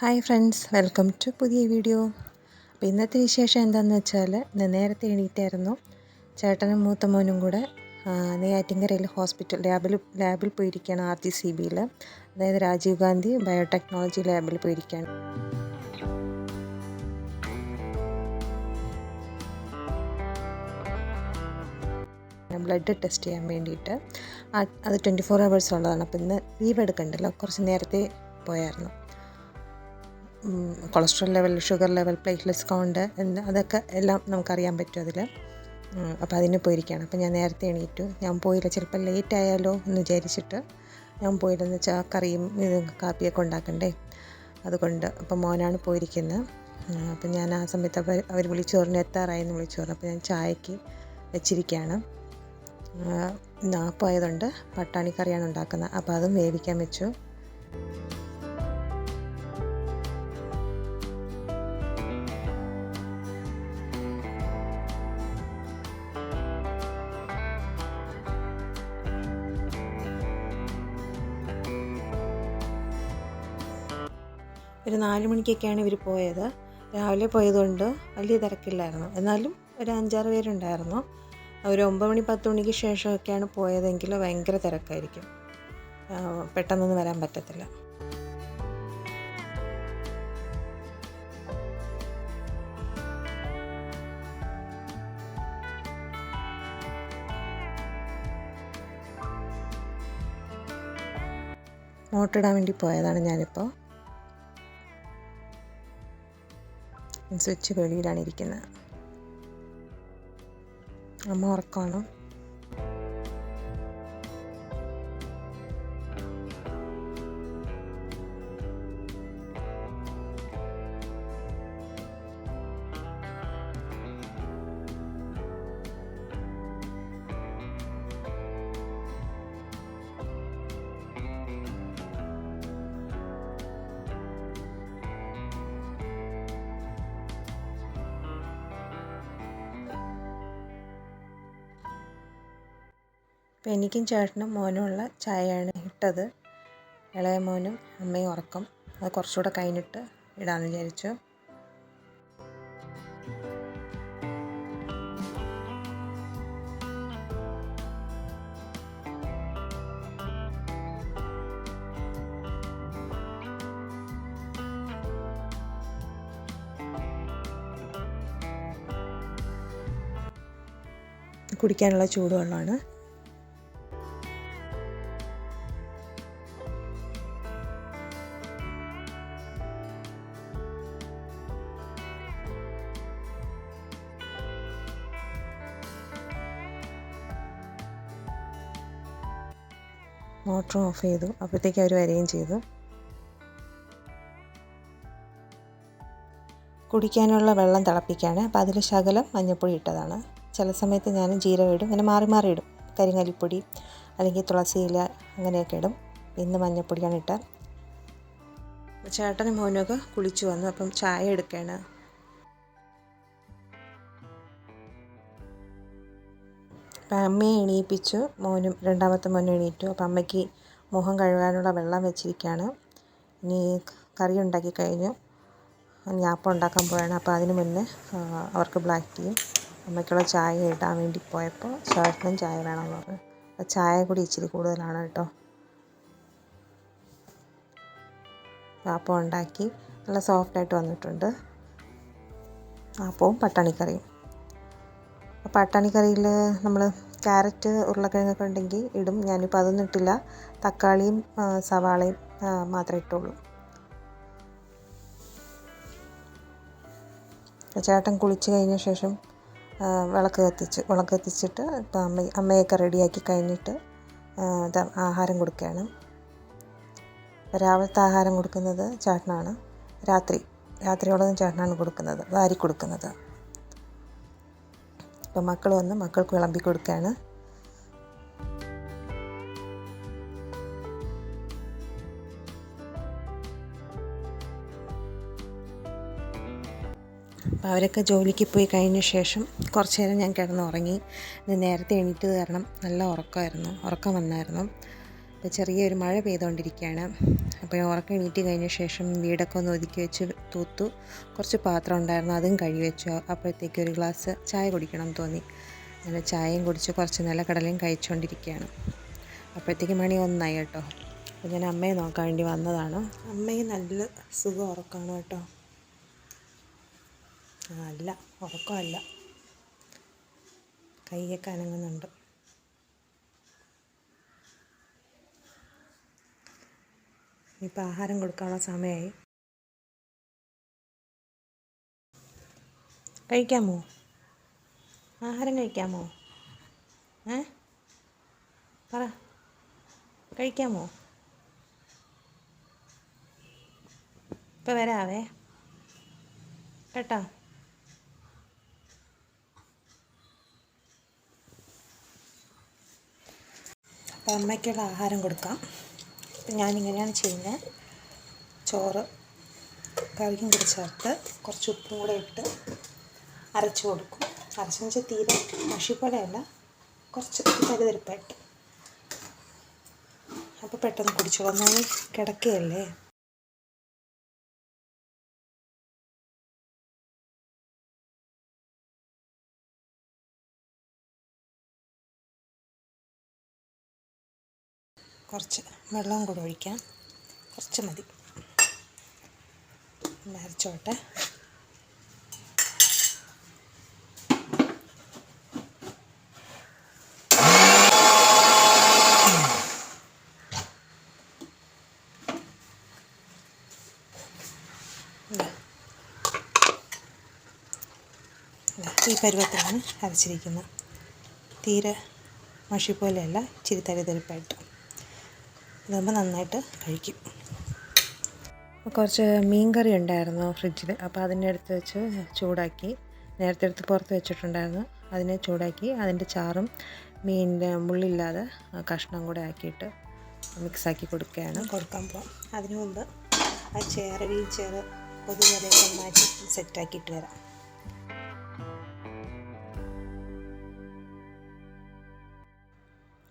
Hi friends welcome to പുതിയ video. അപ്പോൾ ഇന്നത്തെ വിശേഷം എന്താണെന്ന് വെച്ചാൽ ഇന്ന് നേരത്തെ എണീറ്റായിരുന്നു. ചേട്ടനും മൂത്ത മോനും കൂടെ നെയ്യാറ്റിങ്കരയിൽ ഹോസ്പിറ്റൽ ലാബിൽ ലാബിൽ പോയിരിക്കുകയാണ് ആർ ജി സി ബിയിൽ അതായത് രാജീവ് ഗാന്ധി ബയോടെക്നോളജി ലാബിൽ പോയിരിക്കുകയാണ് ബ്ലഡ് ടെസ്റ്റ് ചെയ്യാൻ വേണ്ടിയിട്ട്. അത് ട്വന്റി ഫോർ ഹവേഴ്സ് ഉള്ളതാണ്. അപ്പോൾ ഇന്ന് ലീവ് എടുക്കണ്ടല്ലോ കുറച്ച് നേരത്തെ പോയായിരുന്നു. Cholesterol level sugar level platelets count അതൊക്കെ എല്ലാം നമുക്കറിയാൻ പറ്റും അതിൽ അപ്പോൾ അതിന് പോയിരിക്കുകയാണ് അപ്പോൾ ഞാൻ നേരത്തെ എണീറ്റു. ഞാൻ പോയില്ല. ചിലപ്പോൾ ലേറ്റ് ആയാലോ എന്ന് വിചാരിച്ചിട്ട് ഞാൻ പോയില്ലെന്ന് വെച്ചാൽ കറിയും കാപ്പിയൊക്കെ ഉണ്ടാക്കണ്ടേ? അതുകൊണ്ട് അപ്പോൾ മോനാണ് പോയിരിക്കുന്നത് അപ്പം ഞാൻ ആ സമയത്ത് അവർ അവർ വിളിച്ചു പറഞ്ഞു എത്താറായി എന്ന് വിളിച്ചു പറഞ്ഞു. അപ്പോൾ ഞാൻ ചായക്ക് വെച്ചിരിക്കുകയാണ് നാപ്പായതുകൊണ്ട് പട്ടാണി കറിയാണ് ഉണ്ടാക്കുന്നത് അപ്പോൾ അതും വേവിക്കാൻ വെച്ചു. ഒരു നാല് മണിക്കൊക്കെയാണ് ഇവർ പോയത്. രാവിലെ പോയതുകൊണ്ട് വലിയ തിരക്കില്ലായിരുന്നു. എന്നാലും ഒരു അഞ്ചാറ് പേരുണ്ടായിരുന്നു. ഒരു ഒമ്പത് മണി പത്ത് മണിക്ക് ശേഷമൊക്കെയാണ് പോയതെങ്കിൽ ഭയങ്കര തിരക്കായിരിക്കും. പെട്ടെന്നൊന്നും വരാൻ പറ്റത്തില്ല. മോട്ടിടാൻ വേണ്ടി പോയതാണ് ഞാനിപ്പോൾ സ്വിച്ച് വെളിയിലാണ് ഇരിക്കുന്നത്. അമ്മ ഉറക്കമാണ്? അപ്പോൾ എനിക്കും ചേട്ടനും മോനുമുള്ള ചായയാണ് ഇട്ടത്. ഇളയ മോനും അമ്മയും ഉറക്കം. അത് കുറച്ചുകൂടെ കഴിഞ്ഞിട്ട് ഇടാമെന്ന് വിചാരിച്ചു. കുടിക്കാനുള്ള ചൂടുവെള്ളമാണ്. മോട്ടർ ഓഫ് ചെയ്തു. അപ്പോഴത്തേക്ക് അവർ വരികയും ചെയ്തു. കുടിക്കാനുള്ള വെള്ളം തിളപ്പിക്കുകയാണ് അപ്പോൾ അതിൽ ശകലം മഞ്ഞൾപ്പൊടി ഇട്ടതാണ്. ചില സമയത്ത് ഞാൻ ജീരകം ഇടും. അങ്ങനെ മാറി മാറി ഇടും. കരിങ്ങലിപ്പൊടി അല്ലെങ്കിൽ തുളസി തുളസിയില അങ്ങനെയൊക്കെ ഇടും. ഇന്ന് മഞ്ഞൾപ്പൊടിയാണ് ഇട്ടത്. ചേട്ടനും മോനൊക്കെ കുളിച്ചു വന്നു. അപ്പം ചായ എടുക്കുകയാണ്. അപ്പം അമ്മയെ എണീപ്പിച്ചു. മോനും രണ്ടാമത്തെ മോനും എണീറ്റു. അപ്പം അമ്മയ്ക്ക് മുഖം കഴുകാനുള്ള വെള്ളം വെച്ചിരിക്കുകയാണ് ഇനി കറി ഉണ്ടാക്കി കഴിഞ്ഞു. ഇനി അപ്പം ഉണ്ടാക്കാൻ പോവുകയാണ് അപ്പോൾ അതിന് മുന്നേ അവർക്ക് ബ്ലാക്ക് ടീയും അമ്മയ്ക്കുള്ള ചായ ഇടാൻ വേണ്ടി പോയപ്പോൾ ചേട്ടനും ചായ വേണമെന്ന് പറഞ്ഞു. അപ്പോൾ ചായ കൂടി ഇച്ചിരി കൂടുതലാണ് കേട്ടോ. അപ്പം ഉണ്ടാക്കി നല്ല സോഫ്റ്റായിട്ട് വന്നിട്ടുണ്ട്. അപ്പവും പട്ടാണിക്കറിയും. പട്ടാണിക്കറിയിൽ നമ്മൾ ക്യാരറ്റ് ഉരുളക്കിഴങ്ങൊക്കെ ഉണ്ടെങ്കിൽ ഇടും. ഞാനിപ്പോൾ അതൊന്നും ഇട്ടില്ല. തക്കാളിയും സവാളയും മാത്രമേ ഇട്ടുള്ളൂ. ചേട്ടൻ കുളിച്ച് കഴിഞ്ഞ ശേഷം വിളക്ക് കത്തിച്ച് വിളക്ക് കത്തിച്ചിട്ട് ഇപ്പം അമ്മ അമ്മയൊക്കെ റെഡിയാക്കി കഴിഞ്ഞിട്ട് ആഹാരം കൊടുക്കുകയാണ്. രാവിലത്തെ ആഹാരം കൊടുക്കുന്നത് ചേട്ടനാണ്. രാത്രി രാത്രിയോളം ചേട്ടനാണ് കൊടുക്കുന്നത് വാരി കൊടുക്കുന്നത്. അപ്പം മക്കൾ വന്ന് മക്കൾക്ക് വിളമ്പി കൊടുക്കുകയാണ് അപ്പോൾ അവരൊക്കെ ജോലിക്ക് പോയി കഴിഞ്ഞ ശേഷം കുറച്ചു നേരം ഞാൻ കിടന്ന് ഉറങ്ങി ഇന്ന് നേരത്തെ എണീറ്റത് കാരണം നല്ല ഉറക്കമായിരുന്നു. ഉറക്കം വന്നായിരുന്നു. അപ്പോൾ ചെറിയൊരു മഴ പെയ്തുകൊണ്ടിരിക്കുകയാണ്. അപ്പോൾ ഉറക്കം എണീറ്റ് കഴിഞ്ഞ ശേഷം വീടൊക്കെ ഒന്ന് ഒതുക്കി വെച്ച് തൂത്തു. കുറച്ച് പാത്രം ഉണ്ടായിരുന്നു അതും കഴുകി വെച്ചു. അപ്പോഴത്തേക്ക് ഒരു ഗ്ലാസ് ചായ കുടിക്കണം തോന്നി. അങ്ങനെ ചായയും കുടിച്ച് കുറച്ച് നല്ല കടലയും കഴിച്ചുകൊണ്ടിരിക്കുകയാണ്. അപ്പോഴത്തേക്ക് മണി ഒന്നായി കേട്ടോ. അപ്പോൾ ഞാൻ അമ്മയെ നോക്കാൻ വേണ്ടി വന്നതാണ്. അമ്മയെ നല്ല സുഖം ഉറക്കമാണ് കേട്ടോ. അല്ല ഉറക്കമല്ല. കൈയൊക്കെ അനങ്ങുന്നുണ്ട്. ഇനിയിപ്പോൾ ആഹാരം കൊടുക്കാനുള്ള സമയമായി. കഴിക്കാമോ? ആഹാരം കഴിക്കാമോ? ഏ? പറ. കഴിക്കാമോ? ഇപ്പം വരാവേ. കേട്ടോ? അപ്പം അമ്മയ്ക്കുള്ള ആഹാരം കൊടുക്കാം. ഞാനിങ്ങനെയാണ് ചെയ്യുന്നത്. ചോറ് കറിയും കൂടി ചേർത്ത് കുറച്ച് ഉപ്പും കൂടെ ഇട്ട് അരച്ച് കൊടുക്കും. അരച്ചെന്ന് വെച്ചാൽ തീരെ മഷി പോലെയല്ല കുറച്ച് തരിതരിപ്പായിട്ട്. അപ്പോൾ പെട്ടെന്ന് കുടിച്ചോളാം. ഞാൻ കിടക്കുകയല്ലേ? കുറച്ച് വെള്ളവും കൂടെ ഒഴിക്കാം. കുറച്ച് മതി. നരച്ചോട്ടെ ഈ പരുവത്തിലാണ് അരച്ചിരിക്കുന്നത് തീരെ മഷി പോലെയല്ല ഇച്ചിരി തരിതരിപ്പായിട്ട്. ഇതാകുമ്പോൾ നന്നായിട്ട് കഴിക്കും. കുറച്ച് മീൻ കറി ഉണ്ടായിരുന്നു ഫ്രിഡ്ജിൽ അപ്പോൾ അതിന്റെ അടുത്ത് വെച്ച് ചൂടാക്കി നേരത്തെ എടുത്ത് പുറത്ത് വെച്ചിട്ടുണ്ടായിരുന്നു. അതിനെ ചൂടാക്കി അതിന്റെ ചാറും മീനിന്റെ മുള്ളില്ലാതെ കഷ്ണം കൂടെ ആക്കിയിട്ട് മിക്സാക്കി കൊടുക്കുകയാണ്. കൊടുക്കാൻ പോകാം അതിനു മുമ്പ് ആ ചെയർ വീൽ ചെയർ പൊതുവരെ മാറ്റി സെറ്റാക്കിയിട്ട് വരാം.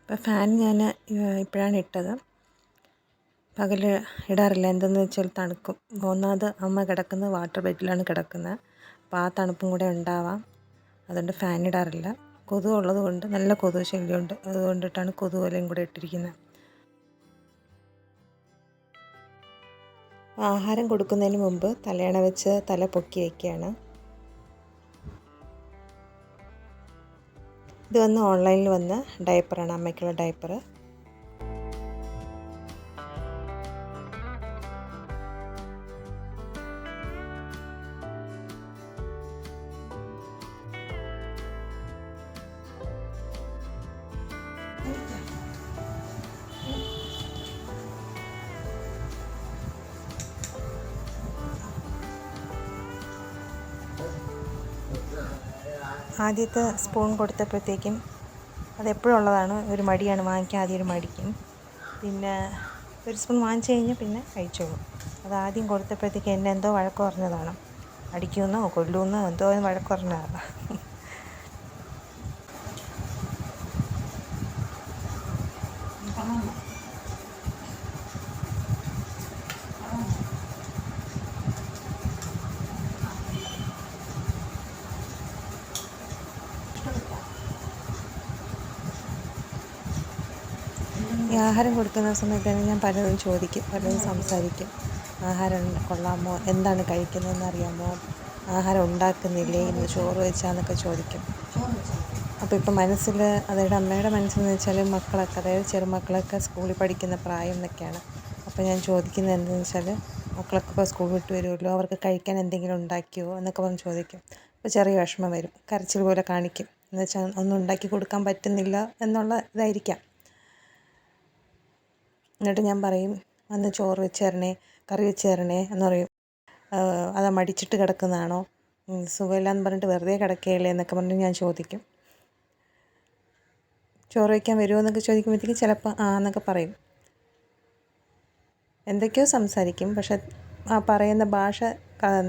ഇപ്പം ഫാൻ ഞാൻ ഇപ്പോഴാണ് ഇട്ടത്. പകൽ ഇടാറില്ല. എന്തെന്ന് വെച്ചാൽ തണുക്കും. മൂന്നാമത് അമ്മ കിടക്കുന്നത് വാട്ടർ ബെഡിലാണ് കിടക്കുന്നത്. അപ്പോൾ ആ തണുപ്പും കൂടെ ഉണ്ടാവാം. അതുകൊണ്ട് ഫാൻ ഇടാറില്ല. കൊതു ഉള്ളത് കൊണ്ട് നല്ല കൊതു ശല്യമുണ്ട്. അതുകൊണ്ടിട്ടാണ് കൊതു വലയും കൂടെ ഇട്ടിരിക്കുന്നത്. ആഹാരം കൊടുക്കുന്നതിന് മുമ്പ് തലയണ വെച്ച് തല പൊക്കി വയ്ക്കുകയാണ്. ഇത് വന്ന് ഓൺലൈനിൽ വന്ന ഡയപ്പറാണ്. അമ്മയ്ക്കുള്ള ഡയപ്പർ ആദ്യത്തെ സ്പൂൺ കൊടുത്തപ്പോഴത്തേക്കും അതെപ്പോഴും ഉള്ളതാണ് ഒരു മടിയാണ് വാങ്ങിക്കാൻ ആദ്യം ഒരു മടിക്കും. പിന്നെ ഒരു സ്പൂൺ വാങ്ങിച്ചു കഴിഞ്ഞാൽ പിന്നെ കഴിച്ചോളും. അത് ആദ്യം കൊടുത്തപ്പോഴത്തേക്ക് എന്നെ എന്തോ വഴക്ക് പറഞ്ഞതാണ്. അടിക്കുമെന്നോ കൊല്ലുമെന്നോ എന്തോ വഴക്ക് പറഞ്ഞതാണ് ഈ ആഹാരം കൊടുക്കുന്ന സമയത്ത് തന്നെ ഞാൻ പലതും ചോദിക്കും പലതും സംസാരിക്കും. ആഹാരം കൊള്ളാമോ? എന്താണ് കഴിക്കുന്നതെന്ന് അറിയാമോ? ആഹാരം ഉണ്ടാക്കുന്നില്ലേ? ഇന്ന് ചോറ് വെച്ചാന്നൊക്കെ ചോദിക്കും. അപ്പോൾ ഇപ്പം മനസ്സിൽ അതായത് അമ്മയുടെ മനസ്സെന്ന് വെച്ചാൽ മക്കളൊക്കെ അതായത് ചെറുമക്കളൊക്കെ സ്കൂളിൽ പഠിക്കുന്ന പ്രായം എന്നൊക്കെയാണ്. അപ്പോൾ ഞാൻ ചോദിക്കുന്നത് എന്താണെന്ന് വെച്ചാൽ മക്കളൊക്കെ ഇപ്പോൾ സ്കൂൾ വിട്ട് വരുമല്ലോ അവർക്ക് കഴിക്കാൻ എന്തെങ്കിലും ഉണ്ടാക്കിയോ? എന്നൊക്കെ പറഞ്ഞ് ചോദിക്കും. അപ്പോൾ ചെറിയ വിഷമം വരും. കരച്ചിൽ പോലെ കാണിക്കും. എന്ന് വെച്ചാൽ ഒന്നും ഉണ്ടാക്കി കൊടുക്കാൻ പറ്റുന്നില്ല എന്നുള്ള ഇതായിരിക്കാം. എന്നിട്ട് ഞാൻ പറയും അന്ന് ചോറ് വെച്ച് തരണേ കറി വെച്ച് തരണേ എന്ന് പറയും. അത് മടിച്ചിട്ട് കിടക്കുന്നതാണോ? സുഖമില്ലാന്ന് പറഞ്ഞിട്ട് വെറുതെ കിടക്കുകയല്ലേ എന്നൊക്കെ പറഞ്ഞിട്ട് ഞാൻ ചോദിക്കും. ചോറ് വയ്ക്കാൻ വരുമോ എന്നൊക്കെ ചോദിക്കുമ്പോഴത്തേക്ക് ചിലപ്പോൾ ആ എന്നൊക്കെ പറയും. എന്തൊക്കെയോ സംസാരിക്കും പക്ഷെ ആ പറയുന്ന ഭാഷ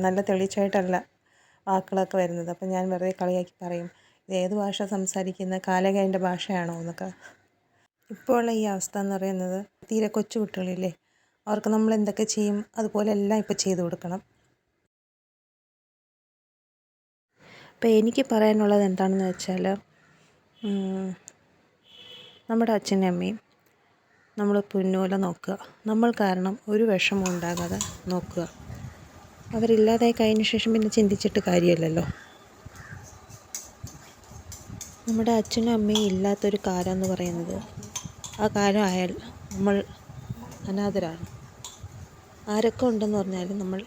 നല്ല തെളിച്ചായിട്ടല്ല വാക്കുകളൊക്കെ വരുന്നത്. അപ്പം ഞാൻ വെറുതെ കളിയാക്കി പറയും ഇത് ഏത് ഭാഷ സംസാരിക്കുന്ന കാലകേന്റെ ഭാഷയാണോ എന്നൊക്കെ. ഇപ്പോഴുള്ള ഈ അവസ്ഥ എന്ന് പറയുന്നത് തീരെ കൊച്ചു കുട്ടികളില്ലേ? അവർക്ക് നമ്മൾ എന്തൊക്കെ ചെയ്യും? അതുപോലെ എല്ലാം ഇപ്പോൾ ചെയ്തു കൊടുക്കണം. അപ്പോൾ എനിക്ക് പറയാനുള്ളത് എന്താണെന്ന് വെച്ചാൽ നമ്മുടെ അച്ഛനും അമ്മയും നമ്മൾ പൊന്നുപോലെ നോക്കുക. നമ്മൾ കാരണം ഒരു വിഷമം ഉണ്ടാകാതെ നോക്കുക. അവരില്ലാതായി കഴിഞ്ഞ ശേഷം പിന്നെ ചിന്തിച്ചിട്ട് കാര്യമില്ലല്ലോ. നമ്മുടെ അച്ഛനും അമ്മയും ഇല്ലാത്തൊരു കാലം എന്ന് പറയുന്നത് ആ കാലം ആയാൽ നമ്മൾ അനാഥരാണ്. ആരൊക്കെ ഉണ്ടെന്ന് പറഞ്ഞാലും നമ്മൾ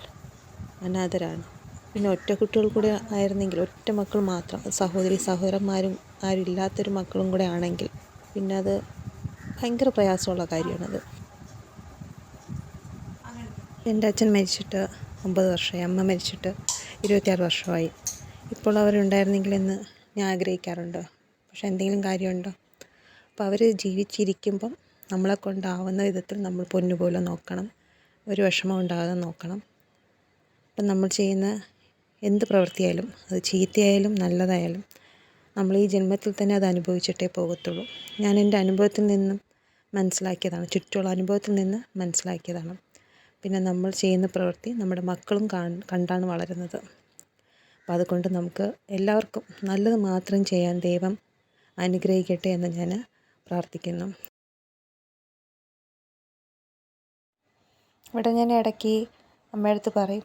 അനാഥരാണ്. പിന്നെ ഒറ്റ കുട്ടികൾ കൂടെ ആയിരുന്നെങ്കിൽ ഒറ്റ മക്കൾ മാത്രം സഹോദരി സഹോദരന്മാരും ആരും ഇല്ലാത്തൊരു മക്കളും കൂടെ ആണെങ്കിൽ പിന്നെ അത് ഭയങ്കര പ്രയാസമുള്ള കാര്യമാണത്. എന്റെ അച്ഛൻ മരിച്ചിട്ട് ഒമ്പത് വർഷമായി അമ്മ മരിച്ചിട്ട് ഇരുപത്തിയാറ് വർഷമായി. ഇപ്പോൾ അവരുണ്ടായിരുന്നെങ്കിൽ എന്ന് ഞാൻ ആഗ്രഹിക്കാറുണ്ട്. പക്ഷെ എന്തെങ്കിലും കാര്യമുണ്ടോ? അപ്പോൾ അവർ ജീവിച്ചിരിക്കുമ്പം നമ്മളെ കൊണ്ടാവുന്ന വിധത്തിൽ നമ്മൾ പൊന്നുപോലെ നോക്കണം. ഒരു വിഷമം ഉണ്ടാകാതെ നോക്കണം. അപ്പം നമ്മൾ ചെയ്യുന്ന എന്ത് പ്രവൃത്തിയായാലും അത് ചീത്തയായാലും നല്ലതായാലും നമ്മൾ ഈ ജന്മത്തിൽ തന്നെ അത് അനുഭവിച്ചിട്ടേ പോകത്തുള്ളൂ. ഞാൻ എന്റെ അനുഭവത്തിൽ നിന്നും മനസ്സിലാക്കിയതാണ്. ചുറ്റുമുള്ള അനുഭവത്തിൽ നിന്ന് മനസ്സിലാക്കിയതാണ്. പിന്നെ നമ്മൾ ചെയ്യുന്ന പ്രവൃത്തി നമ്മുടെ മക്കളും കണ്ടാണ് വളരുന്നത്. അപ്പോൾ അതുകൊണ്ട് നമുക്ക് എല്ലാവർക്കും നല്ലത് മാത്രം ചെയ്യാൻ ദൈവം അനുഗ്രഹിക്കട്ടെ എന്ന് ഞാൻ പ്രാർത്ഥിക്കുന്നു. ഇവിടെ ഞാൻ ഇടയ്ക്ക് അമ്മയടുത്ത് പറയും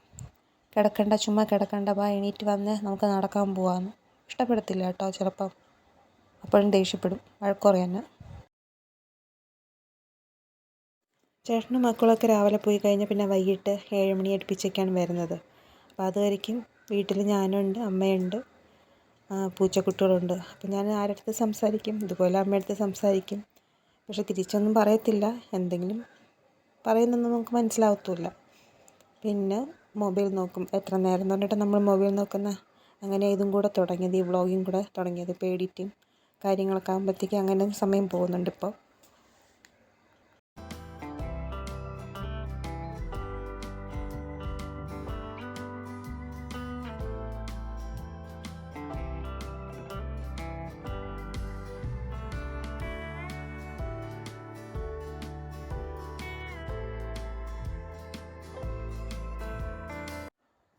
കിടക്കണ്ട ചുമ്മാ കിടക്കണ്ട ബാ എണീറ്റ് വന്ന് നമുക്ക് നടക്കാൻ പോവാമെന്ന് ഇഷ്ടപ്പെടത്തില്ല കേട്ടോ ചിലപ്പം. അപ്പോഴും ദേഷ്യപ്പെടും. വഴക്കുറയും തന്നെ ചേട്ടനും മക്കളൊക്കെ രാവിലെ പോയി കഴിഞ്ഞാൽ പിന്നെ വൈകിട്ട് ഏഴ് മണി അടുപ്പിച്ചൊക്കെയാണ് വരുന്നത്. അപ്പോൾ അതുവരയ്ക്കും വീട്ടിൽ ഞാനുണ്ട് അമ്മയുണ്ട്. പൂച്ചക്കുട്ടികളുണ്ട്. അപ്പം ഞാൻ ആരടുത്ത് സംസാരിക്കും? ഇതുപോലെ അമ്മയടുത്ത് സംസാരിക്കും. പക്ഷെ തിരിച്ചൊന്നും പറയത്തില്ല. എന്തെങ്കിലും പറയുന്നൊന്നും നമുക്ക് മനസ്സിലാവത്തുമില്ല. പിന്നെ മൊബൈൽ നോക്കും. എത്ര നേരം എന്ന് പറഞ്ഞിട്ട് നമ്മൾ മൊബൈൽ നോക്കുന്ന? അങ്ങനെ ഇതും കൂടെ തുടങ്ങിയത് ഈ വ്ളോഗിങ് കൂടെ തുടങ്ങിയത് എഡിറ്റിങ് കാര്യങ്ങളൊക്കെ ആകുമ്പോഴത്തേക്കും അങ്ങനെ സമയം പോകുന്നുണ്ട് ഇപ്പോൾ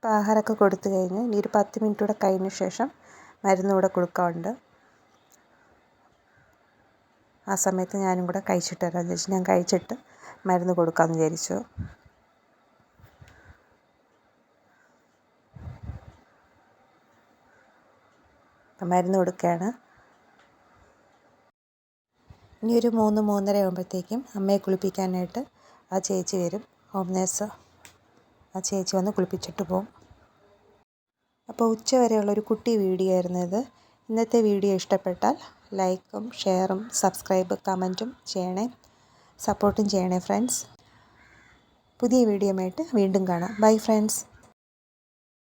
അപ്പോൾ ആഹാരമൊക്കെ കൊടുത്തു കഴിഞ്ഞ്. ഇനി ഒരു പത്ത് മിനിറ്റ് കൂടെ കഴിഞ്ഞ ശേഷം മരുന്ന് കൂടെ കൊടുക്കാറുണ്ട് ആ സമയത്ത് ഞാനും കൂടെ കഴിച്ചിട്ട് തരാം വിചാരിച്ചു ഞാൻ കഴിച്ചിട്ട് മരുന്ന് കൊടുക്കാമെന്ന് വിചാരിച്ചു. മരുന്ന് കൊടുക്കുകയാണ്. ഇനി ഒരു മൂന്ന് മൂന്നര ആകുമ്പോഴത്തേക്കും അമ്മയെ കുളിപ്പിക്കാനായിട്ട് ആ ചേച്ചി വരും. ഹോം നേഴ്സ് ആ ചേച്ചി വന്ന് കുളിപ്പിച്ചിട്ട് പോകും അപ്പോൾ ഉച്ച വരെയുള്ളൊരു കുട്ടി വീഡിയോ ആയിരുന്നു ഇത്. ഇന്നത്തെ വീഡിയോ ഇഷ്ടപ്പെട്ടാൽ ലൈക്കും ഷെയറും സബ്സ്ക്രൈബ് കമന്റും ചെയ്യണേ. സപ്പോർട്ടും ചെയ്യണേ ഫ്രണ്ട്സ്. പുതിയ വീഡിയോയുമായിട്ട് വീണ്ടും കാണാം. Bye friends.